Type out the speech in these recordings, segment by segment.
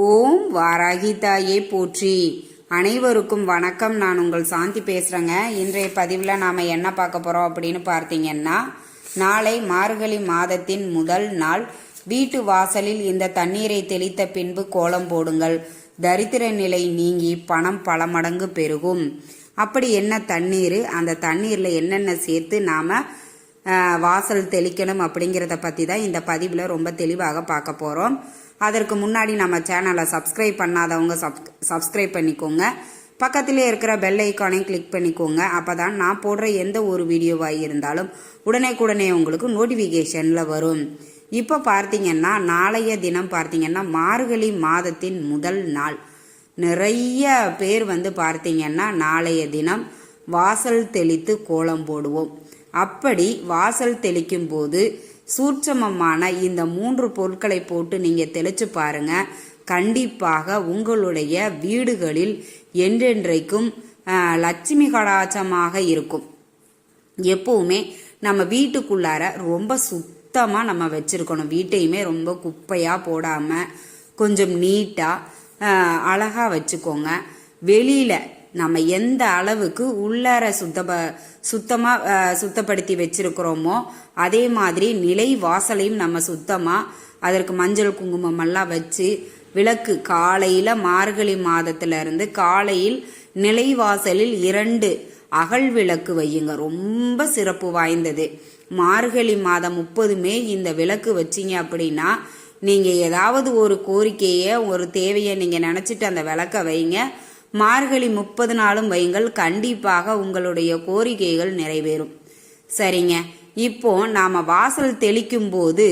ஓம் வாராகி தாயே போற்றி. அனைவருக்கும் வணக்கம். நான் உங்கள் சாந்தி பேசுகிறேங்க இன்றைய பதிவில் நாம் என்ன பார்க்க போகிறோம் அப்படின்னு பார்த்தீங்கன்னா நாளை மார்கழி மாதத்தின் முதல் நாள். வீட்டு வாசலில் இந்த தண்ணீரை தெளித்த பின்பு கோலம் போடுங்கள். தரித்திர நிலை நீங்கி பணம் பல மடங்கு பெருகும். அப்படி என்ன தண்ணீர்? அந்த தண்ணீரில் என்னென்ன சேர்த்து நாம் வாசல் தெளிக்கணும் அப்படிங்கிறத பற்றி தான் இந்த பதிவில் ரொம்ப தெளிவாக பார்க்க போகிறோம் அதற்கு முன்னாடி நம்ம சேனலை சப்ஸ்கிரைப் பண்ணாதவங்க சப் சப்ஸ்கிரைப் பண்ணிக்கோங்க. பக்கத்திலே இருக்கிற பெல் ஐக்கானையும் கிளிக் பண்ணிக்கோங்க. அப்போ தான் நான் போடுற எந்த ஒரு வீடியோவாக இருந்தாலும் உடனே உங்களுக்கு நோட்டிஃபிகேஷனில் வரும். இப்போ பார்த்தீங்கன்னா நாளைய தினம் பார்த்தீங்கன்னா மார்கழி மாதத்தின் முதல் நாள். நிறைய பேர் வந்து பார்த்தீங்கன்னா நாளைய தினம் வாசல் தெளித்து கோலம் போடுவோம். அப்படி வாசல் தெளிக்கும் போது சூட்சமமான இந்த மூன்று பொருட்களை போட்டு நீங்கள் தெளிச்சு பாருங்க. கண்டிப்பாக உங்களுடைய வீடுகளில் என்றென்றைக்கும் லட்சுமி கடாச்சமாக இருக்கும். எப்பவுமே நம்ம வீட்டுக்குள்ளார ரொம்ப சுத்தமாக நம்ம வச்சுருக்கணும். வீட்டையுமே ரொம்ப குப்பையாக போடாமல் கொஞ்சம் நீட்டாக அழகாக வச்சுக்கோங்க. வெளியில் நம்ம எந்த அளவுக்கு உள்ளார சுத்தப சுத்தமாக சுத்தப்படுத்தி வச்சிருக்கிறோமோ அதே மாதிரி நிலை வாசலையும் நம்ம சுத்தமாக அதற்கு மஞ்சள் குங்குமம் எல்லாம் வச்சு விளக்கு காலையில் மார்கழி மாதத்திலிருந்து காலையில் நிலைவாசலில் இரண்டு அகல் விளக்கு வையுங்க. ரொம்ப சிறப்பு வாய்ந்தது. மார்கழி மாதம் முப்பதுமே இந்த விளக்கு வச்சிங்க அப்படின்னா நீங்கள் ஏதாவது ஒரு கோரிக்கையை ஒரு தேவையை நீங்கள் நினச்சிட்டு அந்த விளக்க வைங்க. மார்கழி முப்பது நாளும் வையுங்கள். கண்டிப்பாக உங்களுடைய கோரிக்கைகள் நிறைவேறும். சரிங்க. இப்போ நாம் வாசல் தெளிக்கும் போது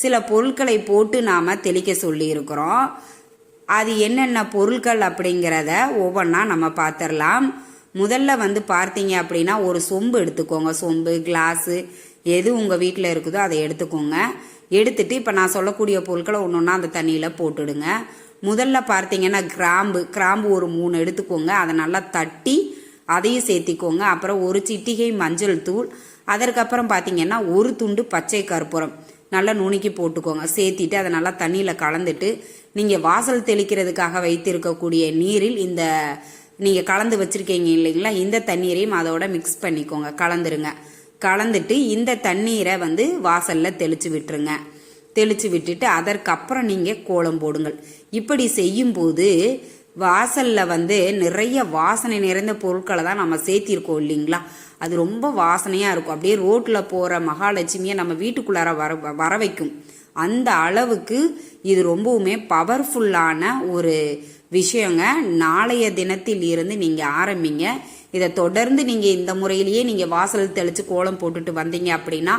சில பொருட்களை போட்டு நாம் தெளிக்க சொல்லியிருக்கிறோம். அது என்னென்ன பொருட்கள் அப்படிங்கிறத ஒவ்வொன்றா நம்ம பார்த்துடலாம் முதல்ல வந்து பார்த்தீங்க அப்படின்னா ஒரு சொம்பு எடுத்துக்கோங்க. சொம்பு கிளாஸு எது உங்கள் வீட்டில் இருக்குதோ அதை எடுத்துக்கோங்க. எடுத்துட்டு இப்போ நான் சொல்லக்கூடிய பொருட்களை ஒன்று ஒன்றா அந்த தண்ணியில் போட்டுடுங்க. முதல்ல பார்த்தீங்கன்னா கிராம்பு கிராம்பு ஒரு மூணு எடுத்துக்கோங்க. அதை நல்லா தட்டி அதையும் சேர்த்திக்கோங்க. அப்புறம் ஒரு சிட்டிகை மஞ்சள் தூள். அதற்கப்புறம் பார்த்தீங்கன்னா ஒரு துண்டு பச்சை கற்பூரம். நல்லா நுணுக்கி போட்டுக்கோங்க. சேர்த்திட்டு அதை நல்லா தண்ணியில் கலந்துட்டு நீங்கள் வாசல் தெளிக்கிறதுக்காக வைத்திருக்கக்கூடிய நீரில் இந்த நீங்கள் கலந்து வச்சுருக்கீங்க இல்லைங்களா இந்த தண்ணீரையும் அதோட மிக்ஸ் பண்ணிக்கோங்க. கலந்துருங்க. கலந்துட்டு இந்த தண்ணீரை வந்து வாசலில் தெளித்து விட்டுருங்க. தெளித்து விட்டுட்டு அதற்கப்புறம் நீங்கள் கோலம் போடுங்கள். இப்படி செய்யும்போது வாசலில் வந்து நிறைய வாசனை நிறைந்த பொருட்களை தான் நம்ம சேர்த்திருக்கோம் இல்லைங்களா? அது ரொம்ப வாசனையாக இருக்கும். அப்படியே ரோட்டில் போகிற மகாலட்சுமியை நம்ம வீட்டுக்குள்ளார வர வர வைக்கும். அந்த அளவுக்கு இது ரொம்பவுமே பவர்ஃபுல்லான ஒரு விஷயங்க. நாளைய தினத்தில் இருந்து நீங்கள் ஆரம்பிங்க. இதை தொடர்ந்து நீங்கள் இந்த முறையிலேயே நீங்கள் வாசல் தெளித்து கோலம் போட்டுட்டு வந்தீங்க அப்படின்னா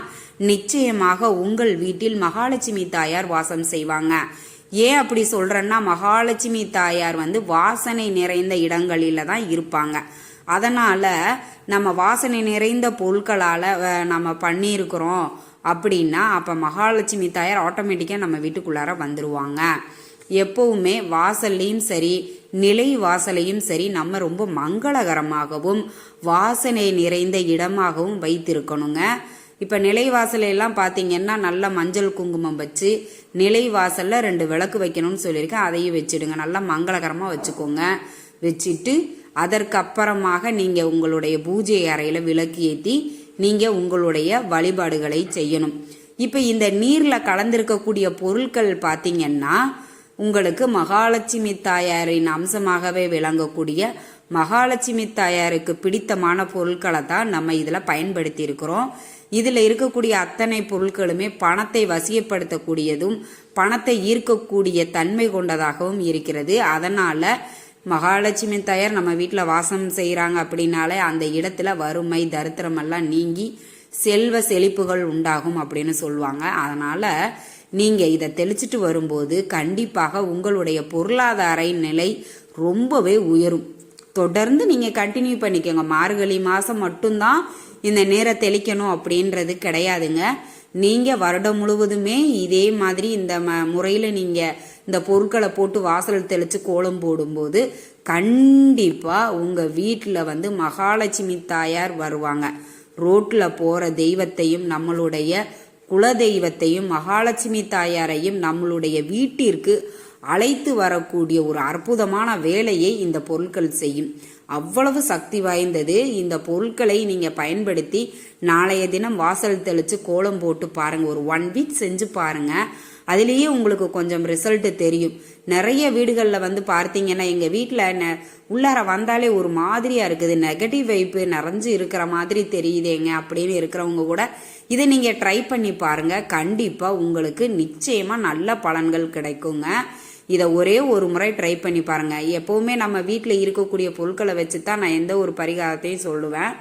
நிச்சயமாக உங்கள் வீட்டில் மகாலட்சுமி தாயார் வாசம் செய்வாங்க. ஏன் அப்படி சொல்கிறேன்னா மகாலட்சுமி தாயார் வந்து வாசனை நிறைந்த இடங்களில் தான் இருப்பாங்க. அதனால் நம்ம வாசனை நிறைந்த பொருட்களால் நம்ம பண்ணியிருக்கிறோம் அப்படின்னா அப்போ மகாலட்சுமி தாயார் ஆட்டோமேட்டிக்காக நம்ம வீட்டுக்குள்ளார வந்துடுவாங்க எப்பவுமே வாசல்லையும் சரி நிலை வாசலையும் சரி நம்ம ரொம்ப மங்களகரமாகவும் வாசனை நிறைந்த இடமாகவும் வைத்திருக்கணுங்க. இப்போ நிலைவாசலையெல்லாம் பார்த்தீங்கன்னா நல்ல மஞ்சள் குங்குமம் வச்சு நிலைவாசலில் ரெண்டு விளக்கு வைக்கணும்னு சொல்லியிருக்கேன். அதையும் வச்சுடுங்க. நல்லா மங்களகரமாக வச்சுக்கோங்க. வச்சுட்டு அதற்கப்புறமாக நீங்கள் உங்களுடைய பூஜை அறையில் விளக்கு ஏற்றி நீங்கள் உங்களுடைய வழிபாடுகளை செய்யணும். இப்போ இந்த நீரில் கலந்திருக்கக்கூடிய பொருட்கள் பார்த்தீங்கன்னா உங்களுக்கு மகாலட்சுமி தாயாரின் அம்சமாகவே விளங்கக்கூடிய மகாலட்சுமி தாயாருக்கு பிடித்தமான பொருட்களை தான் நம்ம இதில் பயன்படுத்தி இருக்கிறோம் இதில் இருக்கக்கூடிய அத்தனை பொருட்களுமே பணத்தை வசியப்படுத்தக்கூடியதும் பணத்தை ஈர்க்கக்கூடிய தன்மை கொண்டதாகவும் இருக்கிறது. அதனால் மகாலட்சுமி தாயார் நம்ம வீட்டில் வாசம் செய்கிறாங்க அப்படின்னாலே அந்த இடத்துல வறுமை தரித்திரமெல்லாம் நீங்கி செல்வ செழிப்புகள் உண்டாகும் அப்படின்னு சொல்லுவாங்க. அதனால் நீங்கள் இதை தெளிச்சிட்டு வரும்போது கண்டிப்பாக உங்களுடைய பொருளாதார நிலை ரொம்பவே உயரும். தொடர்ந்து நீங்கள் கண்டினியூ பண்ணிக்கோங்க. மார்கழி மாதம் மட்டும்தான் இந்த நேரை தெளிக்கணும் அப்படின்றது கிடையாதுங்க. நீங்கள் வருடம் முழுவதுமே இதே மாதிரி இந்த ம முறையில் நீங்கள் இந்த பொருட்களை போட்டு வாசல் தெளித்து கோலம் போடும்போது கண்டிப்பாக உங்கள் வீட்டில் வந்து மகாலட்சுமி தாயார் வருவாங்க. ரோட்டில் போகிற தெய்வத்தையும் நம்மளுடைய குலதெய்வத்தையும் மகாலட்சுமி தாயாரையும் நம்மளுடைய வீட்டிற்கு அழைத்து வரக்கூடிய ஒரு அற்புதமான வேலையை இந்த பொருட்கள் செய்யும். அவ்வளவு சக்தி வாய்ந்தது. இந்த பொருட்களை நீங்க பயன்படுத்தி நாளைய தினம் வாசல் தெளிச்சு கோலம் போட்டு பாருங்க. ஒரு ஒன் வீக் செஞ்சு பாருங்க. அதுலேயே உங்களுக்கு கொஞ்சம் ரிசல்ட் தெரியும். நிறைய வீடுகளில் வந்து பார்த்தீங்கன்னா எங்கள் வீட்டில் நெ உள்ளார வந்தாலே ஒரு மாதிரியாக இருக்குது. நெகட்டிவ் வைப்பு நிறைஞ்சு இருக்கிற மாதிரி தெரியுதேங்க அப்படின்னு இருக்கிறவங்க கூட இதை நீங்கள் ட்ரை பண்ணி பாருங்கள் கண்டிப்பாக உங்களுக்கு நிச்சயமாக நல்ல பலன்கள் கிடைக்குங்க. இதை ஒரே ஒரு முறை ட்ரை பண்ணி பாருங்கள் எப்போவுமே நம்ம வீட்டில் இருக்கக்கூடிய பொருட்களை வச்சு தான் நான் எந்த ஒரு பரிகாரத்தையும் சொல்லுவேன்.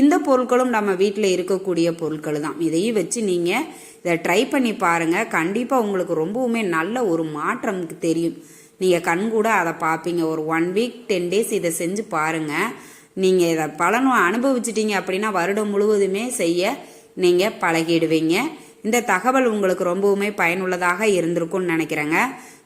இந்த பொருட்களும் நம்ம வீட்டில் இருக்கக்கூடிய பொருட்கள் தான் இதையும் வச்சு நீங்கள் இதை ட்ரை பண்ணி பாருங்கள் கண்டிப்பாக உங்களுக்கு ரொம்பவுமே நல்ல ஒரு மாற்றம் தெரியும். நீங்கள் கண் கூட அதை பார்ப்பீங்க. ஒரு ஒன் வீக் டென் டேஸ் இதை செஞ்சு பாருங்க. நீங்கள் இதை பலனும் அனுபவிச்சிட்டீங்க அப்படின்னா வருடம் முழுவதுமே செய்ய நீங்கள் பழகிடுவீங்க. இந்த தகவல் உங்களுக்கு ரொம்பவுமே பயனுள்ளதாக இருந்திருக்கும்னு நினைக்கிறேங்க.